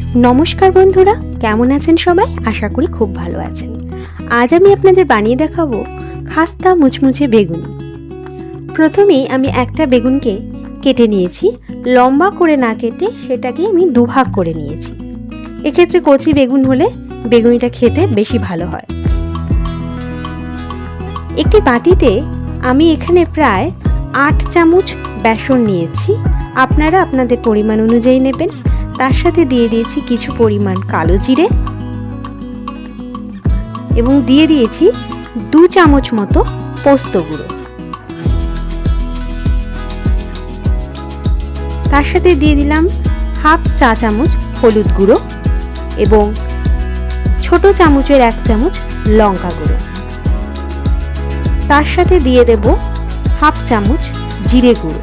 নমস্কার বন্ধুরা, কেমন আছেন সবাই? আশা করি খুব ভালো আছেন। আজ আমি আপনাদের বানিয়ে দেখাবো খাস্তা মুচমুচে বেগুন। প্রথমেই আমি একটা বেগুনকে কেটে নিয়েছি। লম্বা করে না কেটে সেটাকে আমি দুভাগ করে নিয়েছি। এক্ষেত্রে কচি বেগুন হলে বেগুনিটা খেতে বেশি ভালো হয়। একটি বাটিতে আমি এখানে প্রায় আট চামচ বেসন নিয়েছি। আপনারা আপনাদের পরিমাণ অনুযায়ী নেবেন। তার সাথে দিয়ে দিয়েছি কিছু পরিমাণ কালো জিরে এবং দিয়ে দিয়েছি দু চামচ মতো পোস্ত গুঁড়ো। তার সাথে দিয়ে দিলাম হাফ চা চামচ হলুদ গুঁড়ো এবং ছোট চামচের এক চামচ লঙ্কা গুঁড়ো। তার সাথে দিয়ে দেব হাফ চামচ জিরে গুঁড়ো।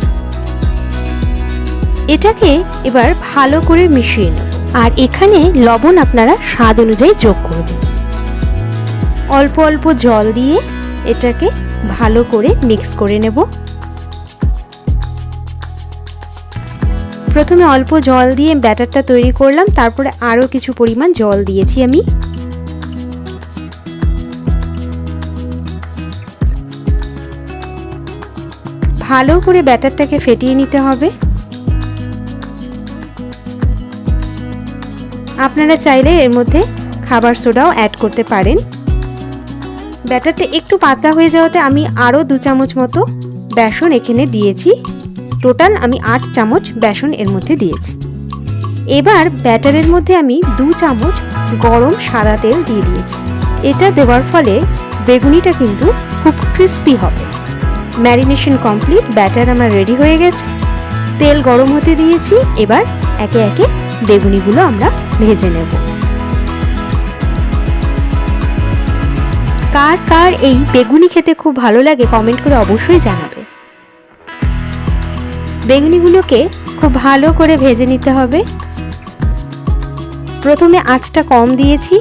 এটাকে এবার ভালো করে মিশিয়ে নেব আর এখানে লবণ আপনারা স্বাদ অনুযায়ী যোগ করবেন অল্প অল্প জল দিয়ে এটাকে ভালো করে মিক্স করে নেব। প্রথমে অল্প জল দিয়ে ব্যাটারটা তৈরি করলাম, তারপরে আরও কিছু পরিমাণ জল দিয়েছি আমি। ভালো করে ব্যাটারটাকে ফেটিয়ে নিতে হবে। আপনারা চাইলে এর মধ্যে খাবার সোডাও অ্যাড করতে পারেন। ব্যাটারটা একটু পাতলা হয়ে যাওয়াতে আমি আরও দু চামচ মতো বেসন এখানে দিয়েছি। টোটাল আমি আট চামচ বেসন এর মধ্যে দিয়েছি। এবার ব্যাটারের মধ্যে আমি দু চামচ গরম সাদা তেল দিয়ে দিয়েছি। এটা দেওয়ার ফলে বেগুনিটা কিন্তু খুব ক্রিস্পি হবে। ম্যারিনেশন কমপ্লিট ব্যাটার আমার রেডি হয়ে গেছে। তেল গরম হতে দিয়েছি। এবার একে একে বেগুনিগুলো আমরা ভেজে নেব। কার কার এই বেগুনি খেতে খুব ভালো লাগে কমেন্ট করে অবশ্যই জানাবে। বেগুনিগুলোকে খুব ভালো করে ভেজে নিতে হবে। প্রথমে আঁচটা কম দিয়েছি।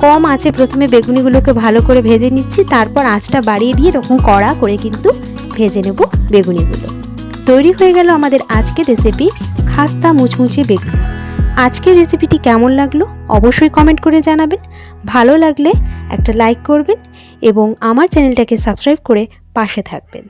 কম আঁচে প্রথমে বেগুনিগুলোকে ভালো করে ভেজে নিচ্ছি। তারপর আঁচটা বাড়িয়ে দিয়ে এরকম কড়া করে কিন্তু ভেজে নেব বেগুনিগুলো। তৈরি হয়ে গেল আমাদের আজকের রেসিপি খাস্তা মুচমুচে বেগুন। আজকের রেসিপিটি কেমন লাগল অবশ্যই কমেন্ট করে জানাবেন। ভালো লাগলে একটা লাইক করবেন এবং আমার চ্যানেলটাকে সাবস্ক্রাইব করে পাশে থাকবেন।